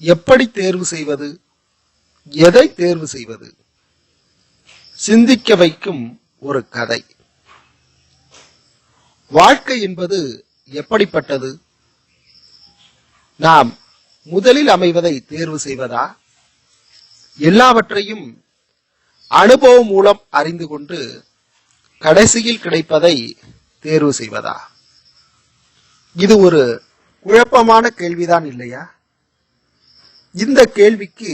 எப்படி தேர்வு செய்வது? எதை தேர்வு செய்வது? சிந்திக்க வைக்கும் ஒரு கதை. வாழ்க்கை என்பது எப்படிப்பட்டது? நாம் முதலில் அமைவதை தேர்வு செய்வதா? எல்லாவற்றையும் அனுபவம் மூலம் அறிந்து கொண்டு கடைசியில் கிடைப்பதை தேர்வு செய்வதா? இது ஒரு குழப்பமான கேள்விதான் இல்லையா? இந்த கேள்விக்கு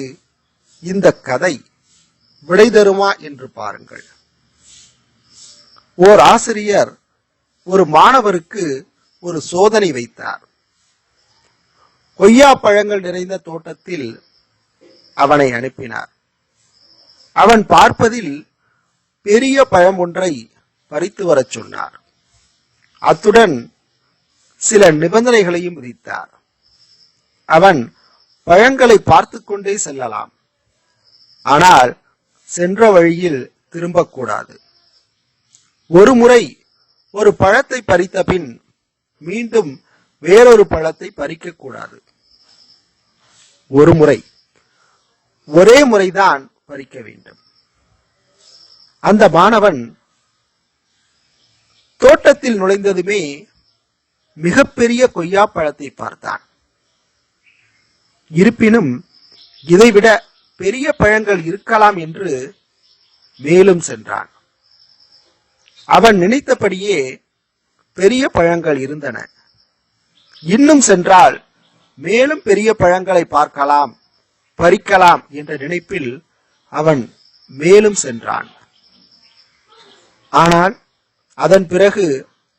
இந்த கதை விடை தருமா என்று பாருங்கள். ஓர் ஆசிரியர் ஒரு மாணவருக்கு ஒரு சோதனை வைத்தார். கொய்யா பழங்கள் நிறைந்த தோட்டத்தில் அவனை அனுப்பினார். அவன் பார்ப்பதில் பெரிய பழம் ஒன்றை பறித்து வரச் சொன்னார். அத்துடன் சில நிபந்தனைகளையும் விதித்தார். அவன் பழங்களை பார்த்து கொண்டே செல்லலாம். ஆனால் சென்ற வழியில் திரும்பக்கூடாது. ஒரு முறை ஒரு பழத்தை பறித்த பின் மீண்டும் வேறொரு பழத்தை பறிக்கக்கூடாது. ஒரு முறை ஒரே முறைதான் பறிக்க வேண்டும். அந்த மாணவன் தோட்டத்தில் நுழைந்ததுமே மிகப்பெரிய கொய்யா பழத்தை பார்த்தான். இருப்பினும் இதைவிட பெரிய பழங்கள் இருக்கலாம் என்று மேலும் சென்றான். அவன் நினைத்தபடியே பெரிய பழங்கள் இருந்தன. இன்னும் சென்றால் மேலும் பெரிய பழங்களை பார்க்கலாம் பறிக்கலாம் என்ற நினைப்பில் அவன் மேலும் சென்றான். ஆனால் அதன் பிறகு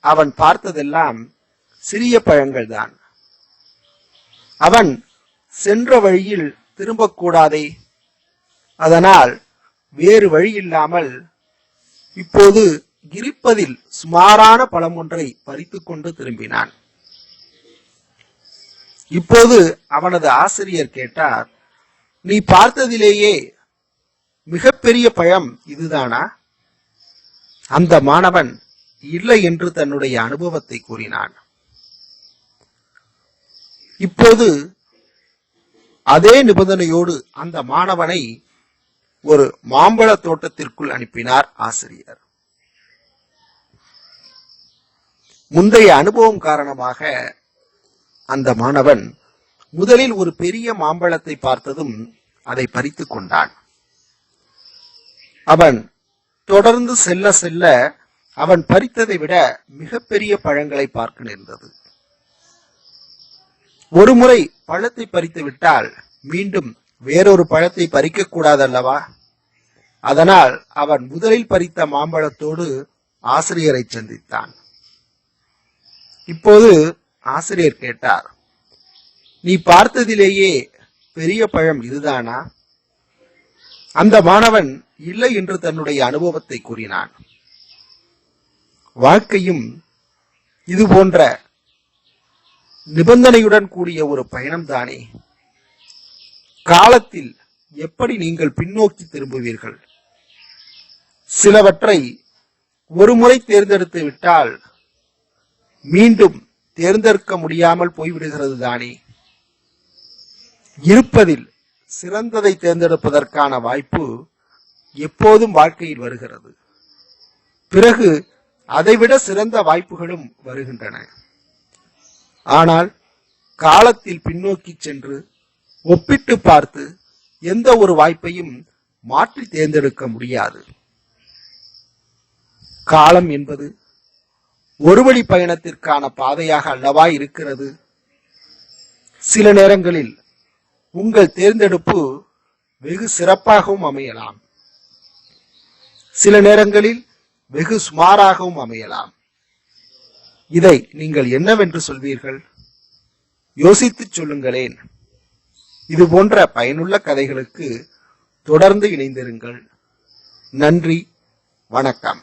அவன் பார்த்ததெல்லாம் சிறிய பழங்கள் தான் அவன் சென்ற வழியில் திரும்பக்கூடாதே. அதனால் வேறு வழி இல்லாமல் இப்போது இருப்பதில் சுமாரான பழம் ஒன்றை பறித்துக் கொண்டு திரும்பினான். இப்போது அவனது ஆசிரியர் கேட்டார் நீ பார்த்ததிலேயே மிகப்பெரிய பழம் இதுதானா? அந்த மாணவன் இல்லை என்று தன்னுடைய அனுபவத்தை கூறினான். இப்போது அதே நிபந்தனையோடு அந்த மாணவனை ஒரு மாம்பழ தோட்டத்திற்குள் அனுப்பினார் ஆசிரியர். முந்தைய அனுபவம் காரணமாக அந்த மாணவன் முதலில் ஒரு பெரிய மாம்பழத்தை பார்த்ததும் அதை பறித்துக் கொண்டான். அவன் தொடர்ந்து செல்ல செல்ல அவன் பறித்ததை விட மிகப்பெரிய பழங்களை பார்க்க நேர்ந்தது. ஒரு முறை பழத்தை பறித்து விட்டால் மீண்டும் வேறொரு பழத்தை பறிக்க கூடாதல்லவா? அதனால் அவன் முதலில் பறித்த மாம்பழத்தோடு ஆசிரியரை சந்தித்தான். இப்போது ஆசிரியர் கேட்டார் நீ பார்த்ததிலேயே பெரிய பழம் இதுதானா? அந்த மாணவன் இல்லை என்று தன்னுடைய அனுபவத்தை கூறினான். வாழ்க்கையும் இது போன்ற நிபந்தனையுடன் கூடிய ஒரு பயணம் தானே காலத்தில் எப்படி நீங்கள் பின்னோக்கி திரும்புவீர்கள்? சிலவற்றை ஒரு முறை தேர்ந்தெடுத்து விட்டால் மீண்டும் தேர்ந்தெடுக்க முடியாமல் போய்விடுகிறது தானே இருப்பதில் சிறந்ததை தேர்ந்தெடுப்பதற்கான வாய்ப்பு எப்போதும் வாழ்க்கையில் வருகிறது. பிறகு அதைவிட சிறந்த வாய்ப்புகளும் வருகின்றன. ஆனால் காலத்தில் பின்னோக்கி சென்று ஒப்பிட்டு பார்த்து எந்த ஒரு வாய்ப்பையும் மாற்றி தேர்ந்தெடுக்க முடியாது. காலம் என்பது ஒரு வழி பயணத்திற்கான பாதையாக அல்லவா இருக்கிறது? சில நேரங்களில் உங்கள் தேர்ந்தெடுப்பு வெகு சிறப்பாகவும் அமையலாம். சில நேரங்களில் வெகு சுமாராகவும் அமையலாம். இதை நீங்கள் என்னவென்று சொல்வீர்கள்? யோசித்துச் சொல்லுங்களேன். இது போன்ற பயனுள்ள கதைகளுக்கு தொடர்ந்து இணைந்திருங்கள். நன்றி வணக்கம்.